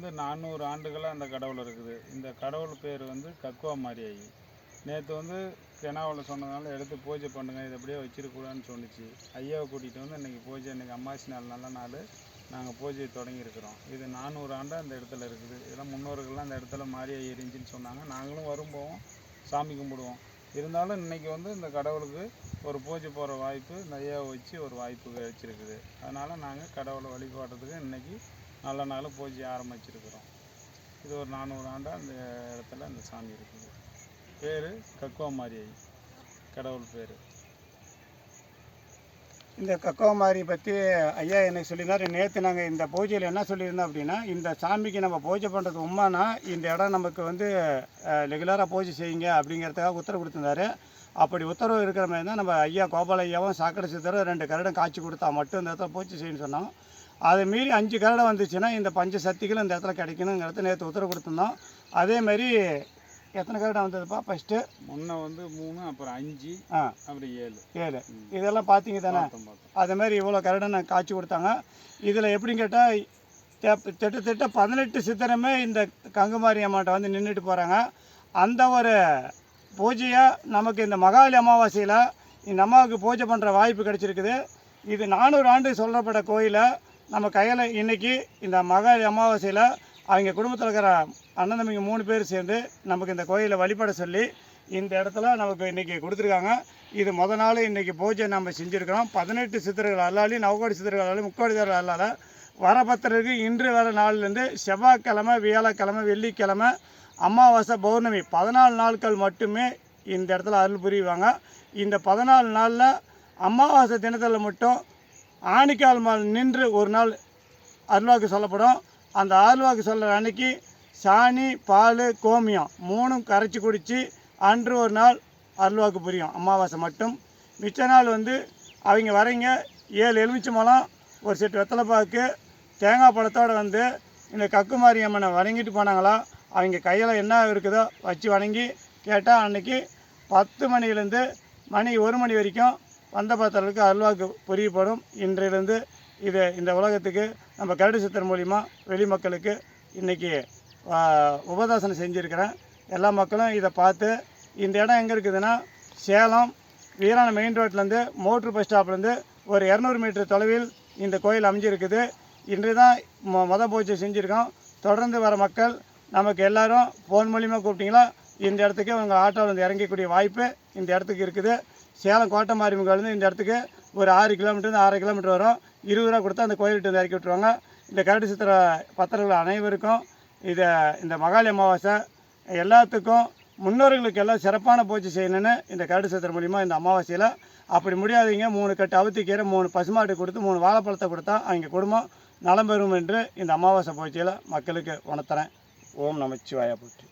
வந்து நானூறு ஆண்டுகளாக அந்த கடவுள் இருக்குது. இந்த கடவுள் பேர் வந்து கக்குவா மாரியாயி. நேற்று வந்து கெனாவில் சொன்னதுனால எடுத்து பூஜை பண்ணுங்கள் இதை அப்படியே வச்சிருக்கூடாதுன்னு சொன்னிச்சு. ஐயாவை கூட்டிகிட்டு வந்து இன்றைக்கி பூஜை இன்றைக்கி அம்மாசி நாள் நல்ல நாள். நாங்கள் பூஜையை தொடங்கியிருக்கிறோம் இது நானூறு ஆண்டாக அந்த இடத்துல இருக்குது. இதெல்லாம் முன்னோர்கள்லாம் அந்த இடத்துல மாரியாயி இருந்துச்சுன்னு சொன்னாங்க. நாங்களும் வரும்போவோம் சாமி கும்பிடுவோம். இருந்தாலும் இன்றைக்கி வந்து இந்த கடவுளுக்கு ஒரு பூஜை போகிற வாய்ப்பு இந்த ஐயாவை வச்சு ஒரு வாய்ப்பு கிடைச்சிருக்குது அதனால் நாங்கள் கடவுளை வழிபாடுறதுக்கு இன்றைக்கி நல்ல நாள் பூஜை ஆரம்பிச்சிருக்கிறோம். இது ஒரு நானூறு ஆண்டாக அந்த இடத்துல அந்த சாமி இருக்குது. பேர் கக்குவா கடவுள் பேர். இந்த கக்கோமாரி பற்றி ஐயா எனக்கு சொல்லியிருந்தார் நேற்று நாங்கள் இந்த பூஜையில் என்ன சொல்லியிருந்தோம் அப்படின்னா இந்த சாமிக்கு நம்ம பூஜை பண்ணுறது உண்மைனா இந்த இடம் நமக்கு வந்து ரெகுலராக பூஜை செய்யுங்க அப்படிங்கிறதுக்காக உத்தரவு கொடுத்துருந்தாரு. அப்படி உத்தரவு இருக்கிற மாதிரி தான் நம்ம ஐயா கோபால ஐயாவும் சாக்கடை சித்தரும் ரெண்டு கருடம் காய்ச்சி கொடுத்தா மட்டும் இந்த இடத்துல பூஜை செய்யணும்னு சொன்னோம். அதை மீறி அஞ்சு கருடம் வந்துச்சுன்னா இந்த பஞ்ச சக்திகளும் இந்த இடத்துல கிடைக்கணுங்கிறத நேற்று உத்தரவு கொடுத்துருந்தோம். அதே மாதிரி எத்தனை கருடம் வந்ததுப்பா? ஃபஸ்ட்டு முன்ன வந்து மூணு அப்புறம் அஞ்சு ஆ. அப்புறம் ஏழு. ஏழு. இதெல்லாம் பார்த்தீங்க தானே? அதே மாதிரி இவ்வளோ கரடனை காய்ச்சி கொடுத்தாங்க. இதில் எப்படின்னு கேட்டால் திட்டத்தட்ட பதினெட்டு சித்திரமே இந்த கங்குமாரி அம்மாட்ட வந்து நின்றுட்டு போகிறாங்க அந்த ஒரு பூஜையாக நமக்கு இந்த மகாலி அமாவாசையில் இந்த அம்மாவுக்கு பூஜை பண்ணுற வாய்ப்பு கிடைச்சிருக்குது. இது நானூறு ஆண்டு சொல்லப்பட்ட கோயிலை. நம்ம கையில் இன்னைக்கு இந்த மகாலி அமாவாசையில் அவங்க குடும்பத்தில் இருக்கிற அண்ணன் தம்பிங்க மூணு பேர் சேர்ந்து நமக்கு இந்த கோயிலை வழிபட சொல்லி இந்த இடத்துல நமக்கு இன்றைக்கி கொடுத்துருக்காங்க. இது முத நாள் இன்றைக்கி பூஜை நம்ம செஞ்சுருக்கிறோம். பதினெட்டு சித்திரங்கள் அல்லாலையும் நவகோடி சித்திரங்கள் அல்லாலும் முக்கோடி தேர் அல்லால வரபத்திரருக்கு இன்று வர நாள்லேருந்து செவ்வாய்க்கிழமை வியாழக்கிழமை வெள்ளிக்கிழமை அமாவாசை பௌர்ணமி பதினாலு நாட்கள் மட்டுமே இந்த இடத்துல அருள் புரிவாங்க. இந்த பதினாலு நாளில் அமாவாசை தினத்தில் மட்டும் ஆணிக்கால் மால் நின்று ஒரு நாள் அருள்வாக்கு சொல்லப்படும். அந்த அருள்வாக்கு சொல்கிற அன்னைக்கு சாணி பால் கோமியம் மூணும் கரைச்சி குடித்து அன்று ஒரு நாள் அருள்வாக்கு புரியும். அமாவாசை மட்டும். மிச்ச நாள் வந்து அவங்க வரீங்க ஏழு எலுமிச்சை மலம் ஒரு செட்டு வெத்தலைப்பாக்கு தேங்காய் பழத்தோடு வந்து இந்த கக்குமாரி அம்மனை வணங்கிட்டு போனாங்களா அவங்க கையில் என்ன இருக்குதோ வச்சு வணங்கி கேட்டால் அன்னைக்கு பத்து மணிலேருந்து மணி ஒரு மணி வரைக்கும் வந்த பத்திரத்துக்கு அல்வாக்கு புரியப்படும். இன்றிலிருந்து இது இந்த உலகத்துக்கு நம்ம கருடு சித்தர் மூலிமா வெளி மக்களுக்கு இன்றைக்கி உபதாசனம் செஞ்சுருக்கிறேன். எல்லா மக்களும் இதை பார்த்து இந்த இடம் எங்கே இருக்குதுன்னா சேலம் வீரான மெயின் ரோட்லேருந்து மோட்ரு பஸ் ஸ்டாப்லேருந்து ஒரு இரநூறு மீட்டர் தொலைவில் இந்த கோயில் அமைஞ்சிருக்குது. இன்று தான் மொ மொத பூஜை செஞ்சுருக்கோம். தொடர்ந்து வர மக்கள் நமக்கு எல்லாரும் ஃபோன் மூலிமா கூப்பிட்டிங்களா இந்த இடத்துக்கு உங்கள் ஆட்டோவில் வந்து இறங்கக்கூடிய வாய்ப்பு இந்த இடத்துக்கு இருக்குது. சேலம் கோட்டை மாரியம்மன் இந்த இடத்துக்கு ஒரு ஆறு கிலோமீட்டர் ஆறரை கிலோமீட்டர் வரும். இருபது ரூபா கொடுத்தா அந்த கோயில்கிட்ட வந்து இறக்கி விட்டுருவாங்க. இந்த கரடு சித்திர பத்திரங்கள் அனைவருக்கும் இதை இந்த மகாலி அமாவாசை எல்லாத்துக்கும் முன்னோர்களுக்கு எல்லாம் சிறப்பான பூஜை செய்யணும்னு இந்த கரடு சித்திரம் மூலிமா இந்த அமாவாசையில் அப்படி முடியாதீங்க. மூணு கட்டு அவுத்திக்கீரை மூணு பசுமாட்டு கொடுத்து மூணு வாழைப்பழத்தை கொடுத்தா அவங்க குடும்பம் நலம் பெறும் என்று இந்த அமாவாசை பூஜையில் மக்களுக்கு உணர்த்துறேன். ஓம் நமச்சிவாயா போற்றி.